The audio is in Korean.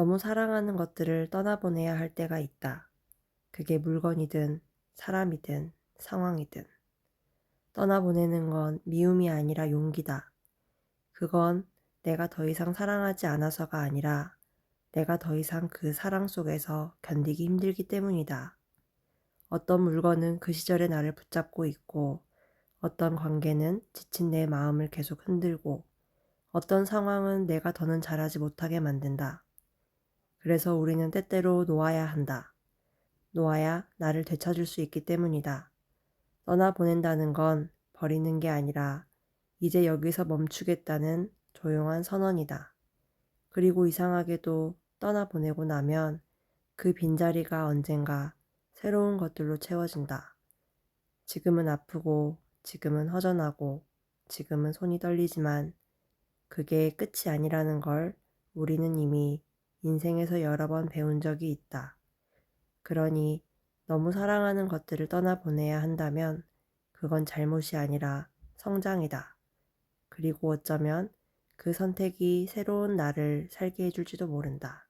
너무 사랑하는 것들을 떠나보내야 할 때가 있다. 그게 물건이든 사람이든 상황이든. 떠나보내는 건 미움이 아니라 용기다. 그건 내가 더 이상 사랑하지 않아서가 아니라 내가 더 이상 그 사랑 속에서 견디기 힘들기 때문이다. 어떤 물건은 그 시절의 나를 붙잡고 있고, 어떤 관계는 지친 내 마음을 계속 흔들고, 어떤 상황은 내가 더는 잘하지 못하게 만든다. 그래서 우리는 때때로 놓아야 한다. 놓아야 나를 되찾을 수 있기 때문이다. 떠나보낸다는 건 버리는 게 아니라 이제 여기서 멈추겠다는 조용한 선언이다. 그리고 이상하게도 떠나보내고 나면 그 빈자리가 언젠가 새로운 것들로 채워진다. 지금은 아프고, 지금은 허전하고, 지금은 손이 떨리지만 그게 끝이 아니라는 걸 우리는 이미 인생에서 여러 번 배운 적이 있다. 그러니 너무 사랑하는 것들을 떠나보내야 한다면 그건 잘못이 아니라 성장이다. 그리고 어쩌면 그 선택이 새로운 나를 살게 해줄지도 모른다.